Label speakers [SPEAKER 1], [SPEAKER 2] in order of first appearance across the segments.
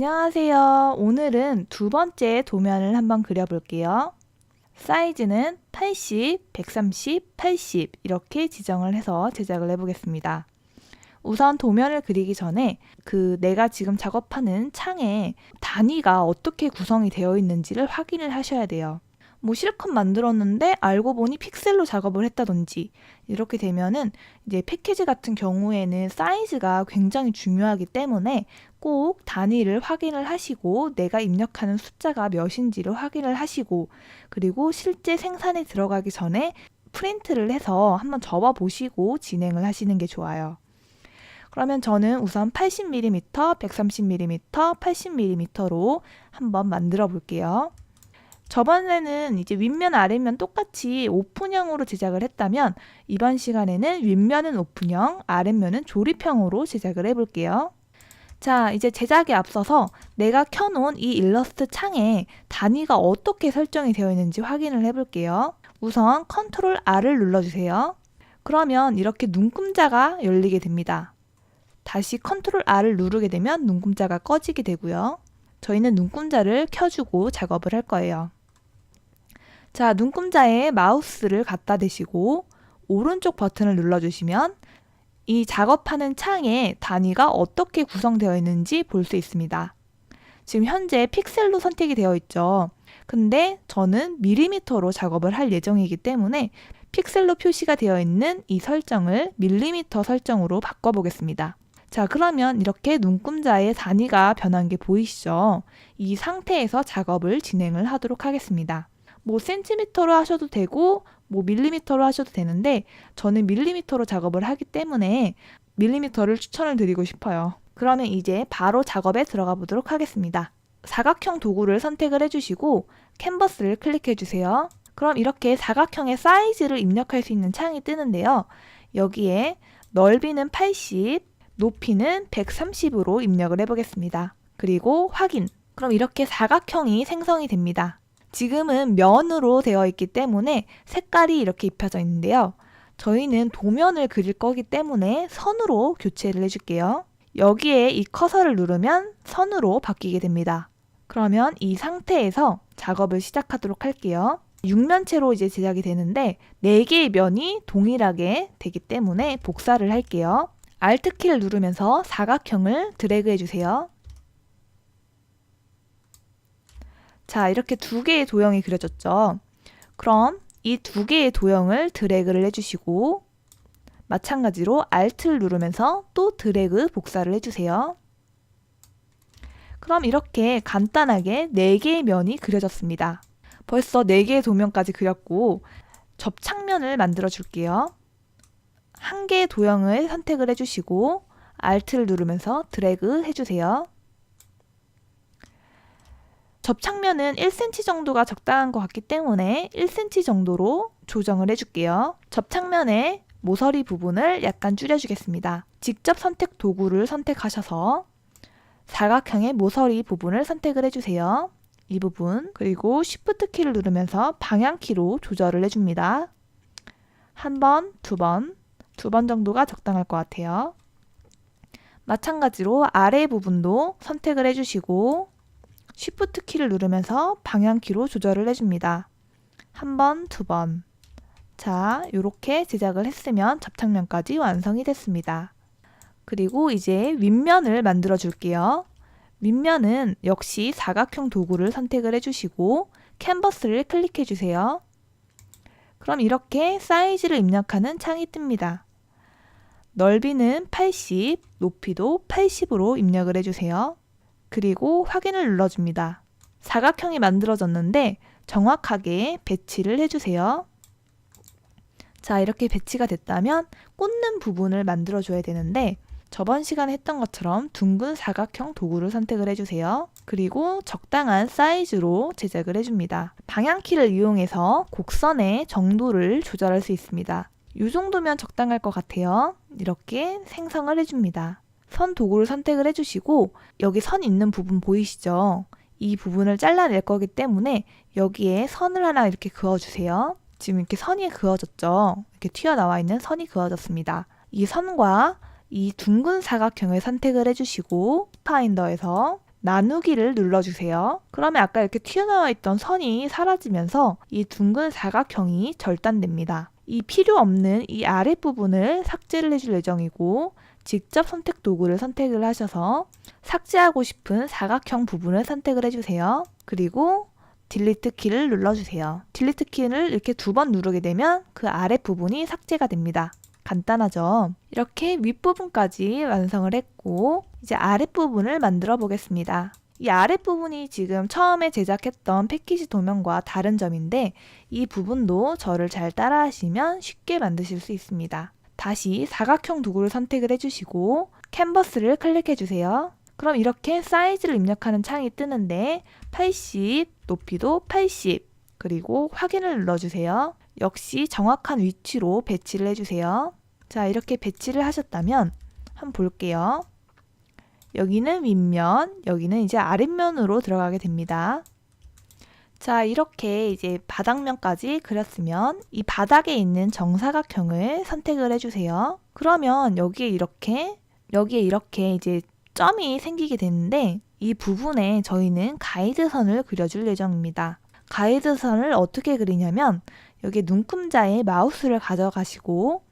[SPEAKER 1] 안녕하세요. 오늘은 두 번째 도면을 한번 그려볼게요. 사이즈는 80, 130, 80 이렇게 지정을 해서 제작을 해보겠습니다. 우선 도면을 그리기 전에 그 내가 지금 작업하는 창에 단위가 어떻게 구성이 되어 있는지를 확인을 하셔야 돼요. 뭐 실컷 만들었는데 알고 보니 픽셀로 작업을 했다든지 이렇게 되면은 이제 패키지 같은 경우에는 사이즈가 굉장히 중요하기 때문에 꼭 단위를 확인을 하시고 내가 입력하는 숫자가 몇인지를 확인을 하시고 그리고 실제 생산에 들어가기 전에 프린트를 해서 한번 접어 보시고 진행을 하시는 게 좋아요. 그러면 저는 우선 80mm, 130mm, 80mm로 한번 만들어 볼게요. 저번에는 이제 윗면 아랫면 똑같이 오픈형으로 제작을 했다면 이번 시간에는 윗면은 오픈형, 아랫면은 조립형으로 제작을 해볼게요. 자, 이제 제작에 앞서서 내가 켜놓은 이 일러스트 창에 단위가 어떻게 설정이 되어 있는지 확인을 해볼게요. 우선 컨트롤 R을 눌러주세요. 그러면 이렇게 눈금자가 열리게 됩니다. 다시 컨트롤 R을 누르게 되면 눈금자가 꺼지게 되고요. 저희는 눈금자를 켜주고 작업을 할 거예요. 자, 눈금자에 마우스를 갖다 대시고 오른쪽 버튼을 눌러주시면 이 작업하는 창에 단위가 어떻게 구성되어 있는지 볼 수 있습니다. 지금 현재 픽셀로 선택이 되어 있죠. 근데 저는 밀리미터로 작업을 할 예정이기 때문에 픽셀로 표시가 되어 있는 이 설정을 밀리미터 설정으로 바꿔보겠습니다. 자, 그러면 이렇게 눈금자의 단위가 변한 게 보이시죠? 이 상태에서 작업을 진행을 하도록 하겠습니다. 뭐 센티미터로 하셔도 되고 뭐 밀리미터로 하셔도 되는데 저는 밀리미터로 작업을 하기 때문에 밀리미터를 추천을 드리고 싶어요. 그러면 이제 바로 작업에 들어가 보도록 하겠습니다. 사각형 도구를 선택을 해주시고 캔버스를 클릭해 주세요. 그럼 이렇게 사각형의 사이즈를 입력할 수 있는 창이 뜨는데요. 여기에 넓이는 80, 높이는 130으로 입력을 해보겠습니다. 그리고 확인. 그럼 이렇게 사각형이 생성이 됩니다. 지금은 면으로 되어 있기 때문에 색깔이 이렇게 입혀져 있는데요. 저희는 도면을 그릴 거기 때문에 선으로 교체를 해줄게요. 여기에 이 커서를 누르면 선으로 바뀌게 됩니다. 그러면 이 상태에서 작업을 시작하도록 할게요. 육면체로 이제 제작이 되는데 4개의 면이 동일하게 되기 때문에 복사를 할게요. Alt키를 누르면서 사각형을 드래그 해주세요. 자, 이렇게 두 개의 도형이 그려졌죠. 그럼 이 두 개의 도형을 드래그를 해주시고 마찬가지로 Alt를 누르면서 또 드래그 복사를 해주세요. 그럼 이렇게 간단하게 4개의 면이 그려졌습니다. 벌써 4개의 도면까지 그렸고 접착면을 만들어 줄게요. 한 개의 도형을 선택을 해주시고 Alt를 누르면서 드래그 해주세요. 접착면은 1cm 정도가 적당한 것 같기 때문에 1cm 정도로 조정을 해줄게요. 접착면의 모서리 부분을 약간 줄여주겠습니다. 직접 선택 도구를 선택하셔서 사각형의 모서리 부분을 선택을 해주세요. 이 부분 그리고 Shift 키를 누르면서 방향 키로 조절을 해줍니다. 한 번, 두 번, 두 번 정도가 적당할 것 같아요. 마찬가지로 아래 부분도 선택을 해주시고 Shift 키를 누르면서 방향키로 조절을 해줍니다. 한 번, 두 번. 자, 이렇게 제작을 했으면 접착면까지 완성이 됐습니다. 그리고 이제 윗면을 만들어 줄게요. 윗면은 역시 사각형 도구를 선택을 해주시고 캔버스를 클릭해 주세요. 그럼 이렇게 사이즈를 입력하는 창이 뜹니다. 넓이는 80, 높이도 80으로 입력을 해주세요. 그리고 확인을 눌러줍니다. 사각형이 만들어졌는데 정확하게 배치를 해주세요. 자, 이렇게 배치가 됐다면 꽂는 부분을 만들어줘야 되는데 저번 시간에 했던 것처럼 둥근 사각형 도구를 선택을 해주세요. 그리고 적당한 사이즈로 제작을 해줍니다. 방향키를 이용해서 곡선의 정도를 조절할 수 있습니다. 이 정도면 적당할 것 같아요. 이렇게 생성을 해줍니다. 선 도구를 선택을 해주시고 여기 선 있는 부분 보이시죠? 이 부분을 잘라낼 거기 때문에 여기에 선을 하나 이렇게 그어주세요. 지금 이렇게 선이 그어졌죠? 이렇게 튀어나와 있는 선이 그어졌습니다. 이 선과 이 둥근 사각형을 선택을 해주시고 파인더에서 나누기를 눌러주세요. 그러면 아까 이렇게 튀어나와 있던 선이 사라지면서 이 둥근 사각형이 절단됩니다. 이 필요 없는 이 아랫부분을 삭제를 해줄 예정이고 직접 선택 도구를 선택을 하셔서 삭제하고 싶은 사각형 부분을 선택을 해주세요. 그리고 딜리트 키를 눌러주세요. 딜리트 키를 이렇게 두 번 누르게 되면 그 아랫부분이 삭제가 됩니다. 간단하죠? 이렇게 윗부분까지 완성을 했고 이제 아랫부분을 만들어 보겠습니다. 이 아랫부분이 지금 처음에 제작했던 패키지 도면과 다른 점인데 이 부분도 저를 잘 따라 하시면 쉽게 만드실 수 있습니다. 다시 사각형 도구를 선택을 해주시고 캔버스를 클릭해 주세요. 그럼 이렇게 사이즈를 입력하는 창이 뜨는데 80, 높이도 80, 그리고 확인을 눌러주세요. 역시 정확한 위치로 배치를 해주세요. 자, 이렇게 배치를 하셨다면 한번 볼게요. 여기는 윗면, 여기는 이제 아랫면으로 들어가게 됩니다. 자, 이렇게 이제 바닥면까지 그렸으면 이 바닥에 있는 정사각형을 선택을 해주세요. 그러면 여기에 이렇게, 여기에 이렇게 이제 점이 생기게 되는데 이 부분에 저희는 가이드선을 그려줄 예정입니다. 가이드선을 어떻게 그리냐면 여기 눈금자에 마우스를 가져가시고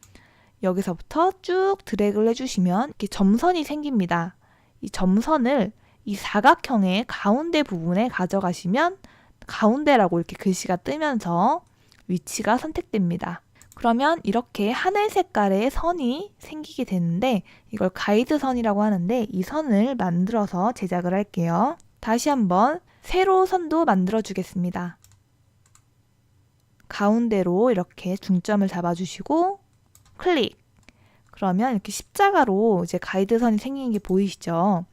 [SPEAKER 1] 여기서부터 쭉 드래그를 해주시면 이렇게 점선이 생깁니다. 이 점선을 이 사각형의 가운데 부분에 가져가시면 가운데라고 이렇게 글씨가 뜨면서 위치가 선택됩니다. 그러면 이렇게 하늘 색깔의 선이 생기게 되는데 이걸 가이드 선이라고 하는데 이 선을 만들어서 제작을 할게요. 다시 한번 세로 선도 만들어 주겠습니다. 가운데로 이렇게 중점을 잡아주시고 클릭. 그러면 이렇게 십자가로 이제 가이드선이 생기는 게 보이시죠?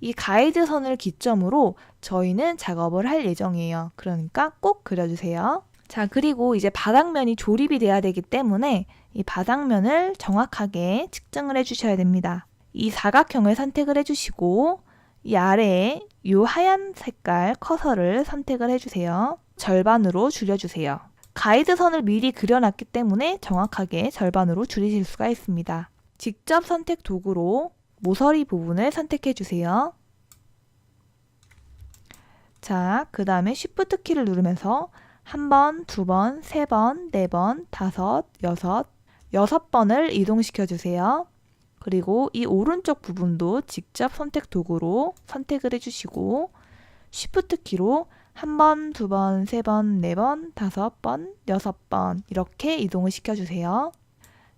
[SPEAKER 1] 이 가이드선을 기점으로 저희는 작업을 할 예정이에요. 그러니까 꼭 그려주세요. 자, 그리고 이제 바닥면이 조립이 돼야 되기 때문에 이 바닥면을 정확하게 측정을 해주셔야 됩니다. 이 사각형을 선택을 해주시고 이 아래에 이 하얀 색깔 커서를 선택을 해주세요. 절반으로 줄여주세요. 가이드선을 미리 그려놨기 때문에 정확하게 절반으로 줄이실 수가 있습니다. 직접 선택 도구로 모서리 부분을 선택해 주세요. 자, 그 다음에 Shift 키를 누르면서 한 번, 두 번, 세 번, 네 번, 다섯, 여섯, 여섯 번을 이동시켜 주세요. 그리고 이 오른쪽 부분도 직접 선택 도구로 선택을 해주시고 Shift 키로 한 번, 두 번, 세 번, 네 번, 다섯 번, 여섯 번 이렇게 이동을 시켜주세요.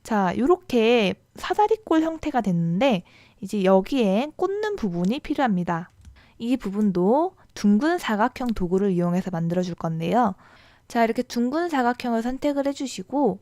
[SPEAKER 1] 자, 이렇게 사다리꼴 형태가 됐는데 이제 여기에 꽂는 부분이 필요합니다. 이 부분도 둥근 사각형 도구를 이용해서 만들어 줄 건데요. 자, 이렇게 둥근 사각형을 선택을 해주시고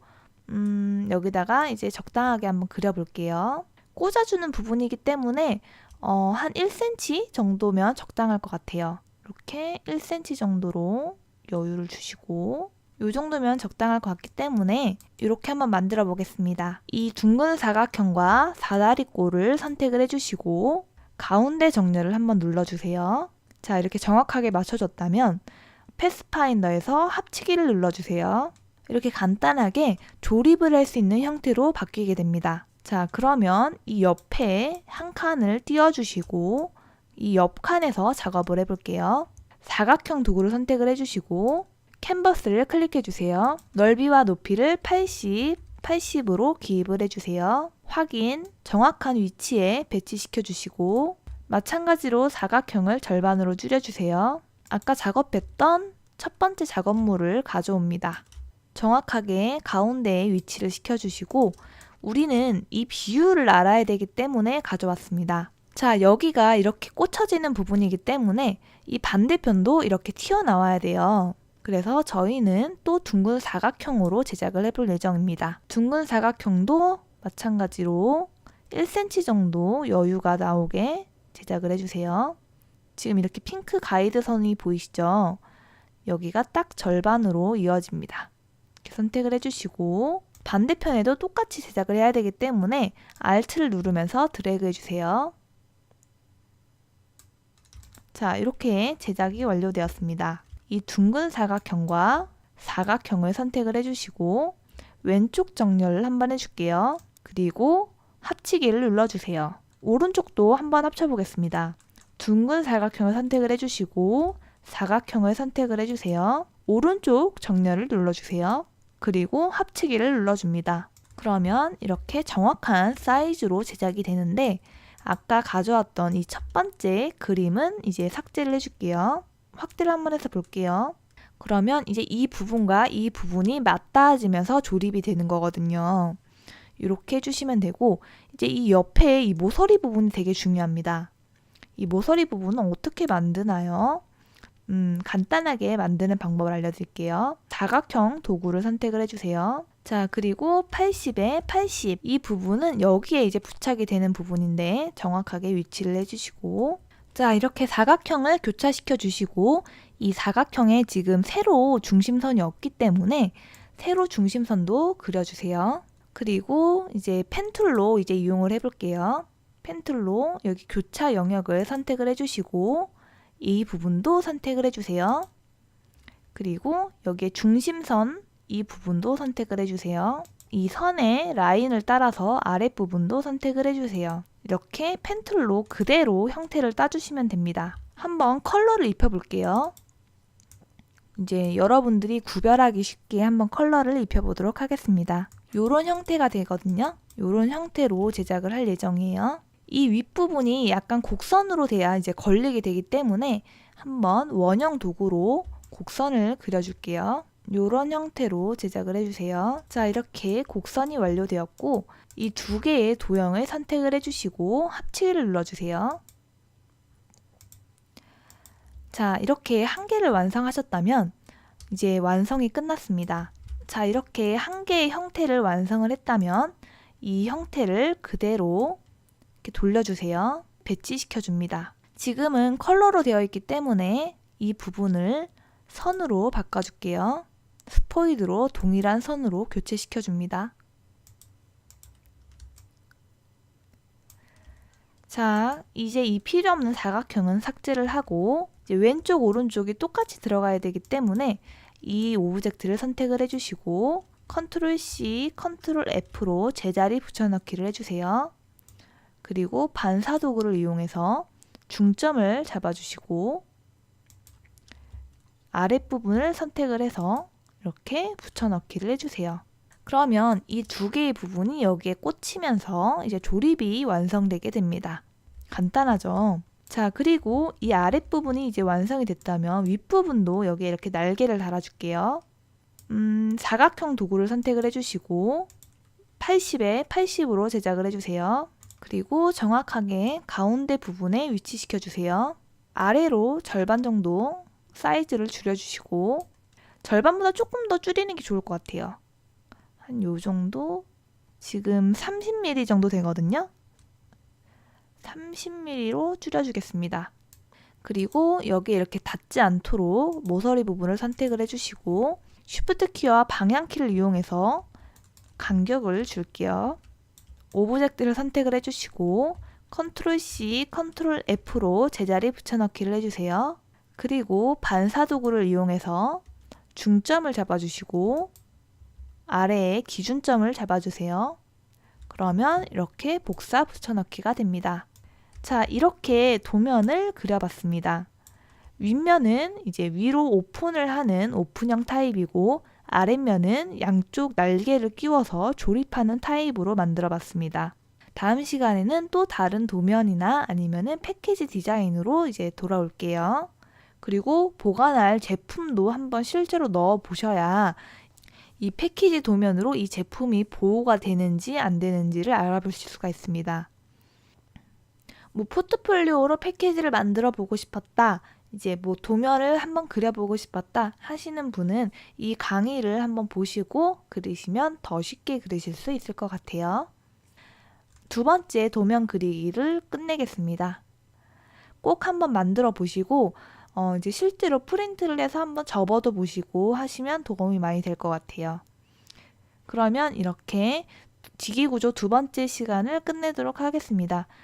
[SPEAKER 1] 음, 여기다가 이제 적당하게 한번 그려볼게요. 꽂아주는 부분이기 때문에 어, 한 1cm 정도면 적당할 것 같아요. 이렇게 1cm 정도로 여유를 주시고 이 정도면 적당할 것 같기 때문에 이렇게 한번 만들어 보겠습니다. 이 둥근 사각형과 사다리꼴을 선택을 해주시고 가운데 정렬을 한번 눌러주세요. 자 이렇게 정확하게 맞춰졌다면 패스파인더에서 합치기를 눌러주세요. 이렇게 간단하게 조립을 할 수 있는 형태로 바뀌게 됩니다. 자 그러면 이 옆에 한 칸을 띄워주시고 이 옆 칸에서 작업을 해볼게요. 사각형 도구를 선택을 해주시고 캔버스를 클릭해 주세요. 넓이와 높이를 80, 80으로 기입을 해주세요. 확인, 정확한 위치에 배치시켜 주시고 마찬가지로 사각형을 절반으로 줄여주세요. 아까 작업했던 첫 번째 작업물을 가져옵니다. 정확하게 가운데에 위치를 시켜주시고 우리는 이 비율을 알아야 되기 때문에 가져왔습니다. 자, 여기가 이렇게 꽂혀지는 부분이기 때문에 이 반대편도 이렇게 튀어나와야 돼요. 그래서 저희는 또 둥근 사각형으로 제작을 해볼 예정입니다. 둥근 사각형도 마찬가지로 1cm 정도 여유가 나오게 제작을 해주세요. 지금 이렇게 핑크 가이드 선이 보이시죠? 여기가 딱 절반으로 이어집니다. 이렇게 선택을 해주시고 반대편에도 똑같이 제작을 해야 되기 때문에 Alt를 누르면서 드래그 해주세요. 자, 이렇게 제작이 완료되었습니다. 이 둥근 사각형과 사각형을 선택을 해주시고 왼쪽 정렬을 한번 해줄게요. 그리고 합치기를 눌러주세요. 오른쪽도 한번 합쳐보겠습니다. 둥근 사각형을 선택을 해주시고 사각형을 선택을 해주세요. 오른쪽 정렬을 눌러주세요. 그리고 합치기를 눌러줍니다. 그러면 이렇게 정확한 사이즈로 제작이 되는데 아까 가져왔던 이 첫 번째 그림은 이제 삭제를 해줄게요. 확대를 한번 해서 볼게요. 그러면 이제 이 부분과 이 부분이 맞닿아지면서 조립이 되는 거거든요. 이렇게 해주시면 되고 이제 이 옆에 이 모서리 부분이 되게 중요합니다. 이 모서리 부분은 어떻게 만드나요? 음, 간단하게 만드는 방법을 알려드릴게요. 사각형 도구를 선택을 해주세요. 자, 그리고 80에 80. 이 부분은 여기에 이제 부착이 되는 부분인데 정확하게 위치를 해주시고 자, 이렇게 사각형을 교차시켜 주시고 이 사각형에 지금 세로 중심선이 없기 때문에 세로 중심선도 그려주세요. 그리고 이제 펜툴로 이제 이용을 해볼게요. 펜툴로 여기 교차 영역을 선택을 해주시고 이 부분도 선택을 해주세요. 그리고 여기에 중심선 이 부분도 선택을 해주세요. 이 선의 라인을 따라서 아랫부분도 선택을 해주세요. 이렇게 펜툴로 그대로 형태를 따주시면 됩니다. 한번 컬러를 입혀볼게요. 이제 여러분들이 구별하기 쉽게 한번 컬러를 입혀보도록 하겠습니다. 이런 형태가 되거든요. 이런 형태로 제작을 할 예정이에요. 이 윗부분이 약간 곡선으로 돼야 이제 걸리게 되기 때문에 한번 원형 도구로 곡선을 그려줄게요. 이런 형태로 제작을 해주세요. 자, 이렇게 곡선이 완료되었고 이 두 개의 도형을 선택을 해주시고 합치기를 눌러주세요. 자, 이렇게 한 개를 완성하셨다면 이제 완성이 끝났습니다. 자, 이렇게 한 개의 형태를 완성을 했다면 이 형태를 그대로 이렇게 돌려주세요. 배치시켜 줍니다. 지금은 컬러로 되어 있기 때문에 이 부분을 선으로 바꿔줄게요. 스포이드로 동일한 선으로 교체시켜 줍니다. 자, 이제 이 필요 없는 사각형은 삭제를 하고 왼쪽 오른쪽이 똑같이 들어가야 되기 때문에 이 오브젝트를 선택을 해주시고 컨트롤 C, 컨트롤 F로 제자리 붙여넣기를 해주세요. 그리고 반사 도구를 이용해서 중점을 잡아주시고 아랫부분을 선택을 해서 이렇게 붙여넣기를 해주세요. 그러면 이 두 개의 부분이 여기에 꽂히면서 이제 조립이 완성되게 됩니다. 간단하죠? 자, 그리고 이 아랫부분이 이제 완성이 됐다면 윗부분도 여기에 이렇게 날개를 달아줄게요. 음, 사각형 도구를 선택을 해주시고 80에 80으로 제작을 해주세요. 그리고 정확하게 가운데 부분에 위치시켜 주세요. 아래로 절반 정도 사이즈를 줄여주시고 절반보다 조금 더 줄이는 게 좋을 것 같아요. 한 요 정도 지금 30mm 정도 되거든요. 30mm로 줄여주겠습니다. 그리고 여기 이렇게 닿지 않도록 모서리 부분을 선택을 해주시고 쉬프트 키와 방향 키를 이용해서 간격을 줄게요. 오브젝트를 선택을 해주시고 컨트롤 C, 컨트롤 F로 제자리 붙여넣기를 해주세요. 그리고 반사 도구를 이용해서 중점을 잡아주시고 아래에 기준점을 잡아주세요. 그러면 이렇게 복사 붙여넣기가 됩니다. 자, 이렇게 도면을 그려봤습니다. 윗면은 이제 위로 오픈을 하는 오픈형 타입이고 아랫면은 양쪽 날개를 끼워서 조립하는 타입으로 만들어 봤습니다. 다음 시간에는 또 다른 도면이나 아니면은 패키지 디자인으로 이제 돌아올게요. 그리고 보관할 제품도 한번 실제로 넣어 보셔야 이 패키지 도면으로 이 제품이 보호가 되는지 안 되는지를 알아보실 수가 있습니다. 뭐 포트폴리오로 패키지를 만들어 보고 싶었다. 이제 뭐 도면을 한번 그려보고 싶었다 하시는 분은 이 강의를 한번 보시고 그리시면 더 쉽게 그리실 수 있을 것 같아요. 두 번째 도면 그리기를 끝내겠습니다. 꼭 한번 만들어 보시고 어 이제 실제로 프린트를 해서 한번 접어도 보시고 하시면 도움이 많이 될 것 같아요. 그러면 이렇게 지기 구조 두 번째 시간을 끝내도록 하겠습니다.